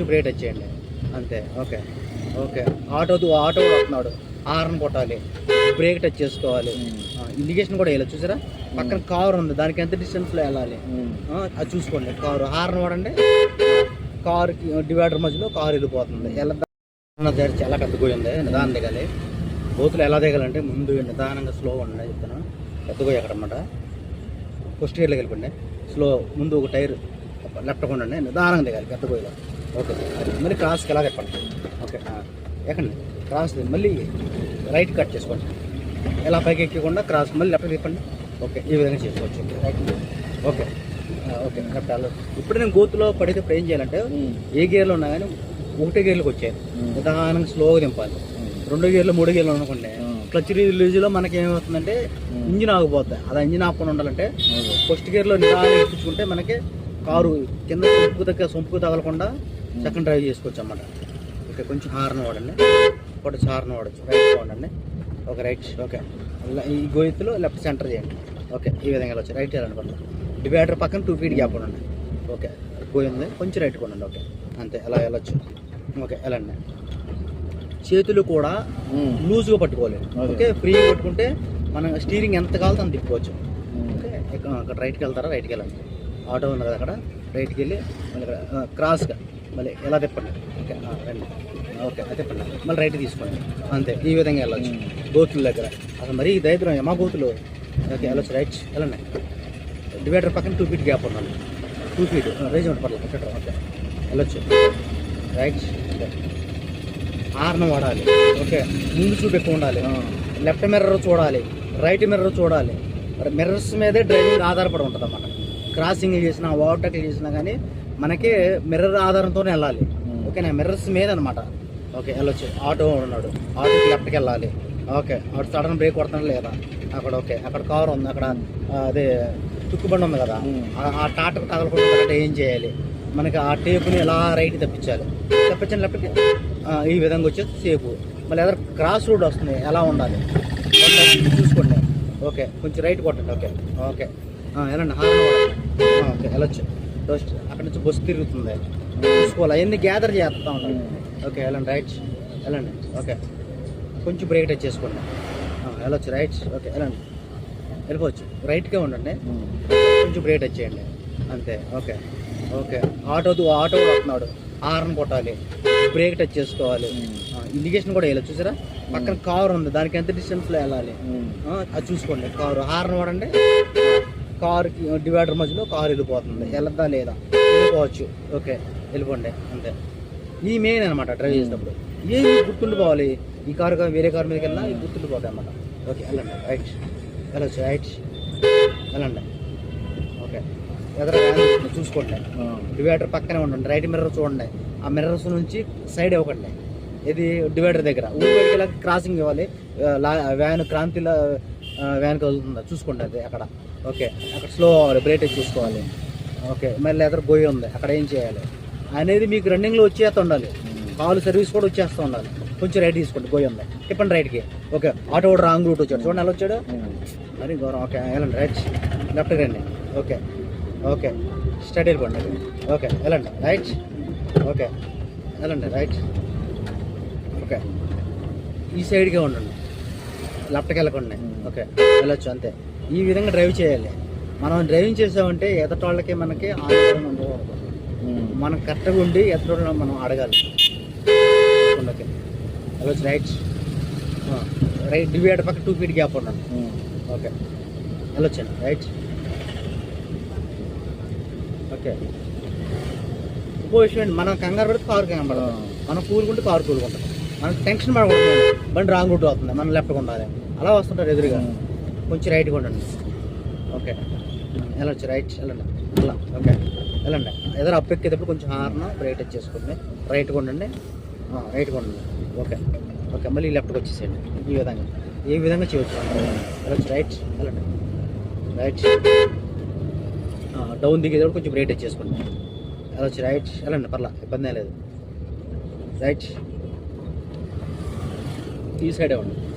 కొంచెం break touch చేయండి అంతే ఓకే ఓకే. ఆటో ఆటో వస్తున్నాడు. హార్న్ కొట్టాలి బ్రేక్ టచ్ చేసుకోవాలి. ఇండికేషన్ కూడా వేయాలి చూసారా? పక్కన కారు ఉంది దానికి ఎంత డిస్టెన్స్లో వెళ్ళాలి? అది చూసుకోండి కారు. హార్న్ వాడండి. కారుకి డివైడర్ మధ్యలో కారు వెళ్ళిపోతుంది. ఎలా దగ్గర చాలా పెద్ద ఉంది నిదానం దిగాలి. బోతులు ఎలా దిగాలంటే ముందు నిదానంగా స్లో ఉండండి చెప్తాను పెద్ద గోయి అక్కడ అనమాట ఫస్ట్ గేర్లోకి వెళ్ళిపోండి. స్లో ముందు ఒక టైర్ లెఫ్ట్ కొండండి నిదానంగా దిగాలి పెద్ద ఓకే. మళ్ళీ క్రాస్కి ఎలా తిప్పండి ఓకే ఎక్కండి. క్రాస్ మళ్ళీ రైట్ కట్ చేసుకోండి. ఎలా పైకి ఎక్కకుండా క్రాస్ మళ్ళీ లెఫ్ట్ తిప్పండి. ఓకే ఈ విధంగా చేసుకోవచ్చు. ఓకే రైట్ ఓకే లెఫ్ట్ అలా. ఇప్పుడు నేను గోతులో పడితే ఇప్పుడు ఏం చేయాలంటే ఏ గేర్లో ఉన్నా కానీ ఒకటే గేర్లకు వచ్చాయి నిదానంగా స్లోగా దింపాలి. రెండో గేర్లు మూడో గేర్లు అనుకోండి క్లచ్ రిలీజ్లో మనకి ఏమవుతుందంటే ఇంజిన్ ఆగిపోద్ది. అది ఇంజిన్ ఆపకుండా ఉండాలంటే ఫస్ట్ గేర్లో నిదానం ఎక్కించుకుంటే మనకి కారు కింద సొంపుకు దగ్గర సొంపుకు తగలకుండా సెకండ్ డ్రైవ్ చేసుకోవచ్చు అన్నమాట. ఓకే కొంచెం హార్న్ వాడండి. ఒకటి హార్న్ వాడచ్చు. రైట్ వాడండి. Okay right okay. ఈ గోయిత్తులో లెఫ్ట్ సెంటర్ చేయండి. ఓకే ఈ విధంగా వెళ్ళచ్చు. రైట్ వెళ్ళండి పట్ల డివైడర్ పక్కన టూ ఫీట్ గ్యాప్ ఉండండి. ఓకే గోయి ఉంది. కొంచెం రైట్ కొనండి ఓకే అంతే. అలా వెళ్ళచ్చు. ఓకే వెళ్ళండి. చేతులు కూడా లూజ్గా పట్టుకోవాలి. అదే. ఓకే ఫ్రీగా పట్టుకుంటే మనం స్టీరింగ్ ఎంత కావాలో అంత తిప్పుకోవచ్చు. ఓకే అక్కడ రైట్కి వెళ్తారా? రైట్కి వెళ్ళండి. ఆటో ఉంది కదా అక్కడ. రైట్కి వెళ్ళి ఇక్కడ, క్రాస్గా మళ్ళీ ఎలా తిప్పండి? ఓకే రండి. ఓకే అది తిప్పండి. మళ్ళీ రైట్ తీసుకోండి. అంతే ఈ విధంగా వెళ్ళొచ్చు. గోతుల దగ్గర. అసలు మరీ దరిద్రం యమా గోతులు ఓకే వెళ్ళొచ్చు రైట్. వెళ్ళండి. డివైడర్ పక్కన టూ ఫీట్ గ్యాప్ ఉండాలి టూ ఫీట్ రైజ్ ఉంటుంది పర్లేదు ఓకే. వెళ్ళొచ్చు. రైట్. హార్న్ వాడాలి. ఓకే ముందు చూపు ఎక్కువ ఉండాలి. లెఫ్ట్ మిర్రర్ చూడాలి. రైట్ మిర్రర్ చూడాలి. మిర్రర్స్ మీదే డ్రైవింగ్ ఆధారపడి ఉంటుంది అన్నమాట క్రాసింగ్ చేసినా ఓవర్టేక్ చేసినా కానీ మనకి మిర్రర్ ఆధారంతోనే వెళ్ళాలి. ఓకేనా? మిర్రర్స్ మీద అనమాట ఓకే వెళ్ళొచ్చు. ఆటో ఉన్నాడు. ఆటోకి లెఫ్ట్కి వెళ్ళాలి. ఓకే అటు సడన్ బ్రేక్ కొడతాను లేదా? అక్కడ ఓకే. అక్కడ కార్ ఉంది. అక్కడ అదే తుక్కుబండి ఉంది కదా? ఆ- ఆ టాటకు తగలకుండా ఏం చేయాలి? మనకి ఆ టేపుని ఎలా రైట్ తప్పించాలి? తప్పించండి లేకపోతే ఆ, ఈ విధంగా వచ్చేసి సేపు మళ్ళీ ఎదురు క్రాస్ రోడ్ వస్తుంది. ఎలా ఉండాలి? చూసుకోండి. ఓకే కొంచెం రైట్ కొట్టండి. Okay okay. వెళ్ళండి. హార్న్ ఓకే వెళ్ళొచ్చు. డస్ట్ అక్కడ నుంచి బస్సు తిరుగుతుంది. చూసుకోవాలి. అవన్నీ గ్యాదర్ చేస్తూ ఉండాలి ఓకే వెళ్ళండి. రైట్ వెళ్ళండి. ఓకే కొంచెం బ్రేక్ టచ్ చేసుకోండి. వెళ్ళొచ్చు. రైట్ ఓకే వెళ్ళండి. వెళ్ళిపోవచ్చు. రైట్గా ఉండండి. కొంచెం బ్రేక్ టచ్ చేయండి. అంతే. ఓకే ఓకే ఆటో ఆటో వస్తున్నాడు. హార్న్ కొట్టాలి. బ్రేక్ టచ్ చేసుకోవాలి. ఇండికేషన్ కూడా వేయాలి. చూసారా? పక్కన కారు ఉంది. దానికి ఎంత డిస్టెన్స్లో వెళ్ళాలి? ఆ, అది చూసుకోండి. కారు హార్న్ వాడండి. కారుకి డివైడర్ మధ్యలో కారు వెళ్ళిపోతుంది. వెళ్ళద్దా లేదా? వెళ్ళిపోవచ్చు. ఓకే వెళ్ళిపోండి. అంతే. ఈ మెయిన్ అనమాట డ్రైవ్ చేసేటప్పుడు. ఏమి గుర్తుండిపోవాలి? ఈ కారు వేరే కారు మీదకి వెళ్ళినా గుర్తుండిపోతాయి అన్నమాట. ఓకే వెళ్ళండి. రైట్. వెళ్ళొచ్చు. రైట్. వెళ్ళండి. ఓకే. ఎదురు చూసుకోండి. డివైడర్ పక్కనే ఉండండి. రైట్ మిర్రర్ చూడండి. ఆ మిర్రర్స్ నుంచి సైడ్ ఇవ్వకండి ఇది డివైడర్ దగ్గర. ఊరి క్రాసింగ్ ఇవ్వాలి. వ్యాన్ క్రాంతిలో ఆ, వ్యాన్ కదులుతుందా చూసుకోండి అది అక్కడ. ఓకే. అక్కడ స్లో అవ్వాలి బ్రేక్ చూసుకోవాలి. ఓకే. మళ్ళీ ఎదురు గొయ్యి ఉంది. అక్కడ ఏం చేయాలి? అనేది మీకు రన్నింగ్లో వచ్చేస్తూ ఉండాలి. కాలు సర్వీస్ కూడా వచ్చేస్తూ ఉండాలి. కొంచెం రైట్ తీసుకోండి గొయ్యి ఉంది. తిప్పండి రైట్కి. ఓకే. ఆటో కూడా రాంగ్ రూట్ వచ్చాడు. చూడండి ఎలా వచ్చాడు? మరి గౌరవం. ఓకే. వెళ్ళండి. రైట్. లెఫ్ట్కి రండి. ఓకే. ఓకే. స్ట్రైట్ వెళ్ళిపోండి. ఓకే. వెళ్ళండి. రైట్. ఓకే. వెళ్ళండి. రైట్. ఓకే. ఈ సైడ్కే ఉండండి. లెఫ్ట్కి వెళ్ళకండి ఓకే. వెళ్ళొచ్చు అంతే. ఈ విధంగా డ్రైవ్ చేయాలి. మనం డ్రైవింగ్ చేసామంటే ఎదటి వాళ్ళకి మనకి ఆందోళన ఉండకూడదు. మనం కరెక్ట్గా ఉండి ఎదుటి వాళ్ళని మనం అడగాలి ఓకే వెళ్ళొచ్చు రైట్. రైట్ డివైడర్ పక్క టూ ఫీట్ గ్యాప్ ఉండండి. ఓకే. వెళ్ళొచ్చండి రైట్. ఓకే. ఇంకో విషయం మనం కంగారు పెడితే కారు కంగారు పడదు మనం కూలుకుంటే కారు కూలుకుంటాం మనం టెన్షన్ పడకూడదు బండి రాంగ్ రూట్ అవుతుంది. మనం లెఫ్ట్గా ఉండాలి. అలా వస్తుంటారు ఎదురుగా. కొంచెం రైట్గా ఉండండి. ఓకే వెళ్ళొచ్చు. రైట్ వెళ్ళండి. అలా. ఓకే వెళ్ళండి. ఎదురు అప్ ఎక్కేటప్పుడు కొంచెం హార్న్ బ్రేక్ టచ్ చేసుకోండి. రైట్గా ఉండండి. రైట్గా ఉండండి. ఓకే ఓకే మళ్ళీ లెఫ్ట్కి వచ్చేసేయండి. ఈ విధంగా. ఏ విధంగా చేయొచ్చు? వెళ్ళొచ్చు. రైట్ వెళ్ళండి. రైట్ డౌన్ దిగేటప్పుడు కొంచెం బ్రేక్ టచ్ చేసుకోండి. వెళ్ళొచ్చు. రైట్ వెళ్ళండి. పర్లా. ఇబ్బంది లేదు. రైట్ ఈ సైడే ఉండదు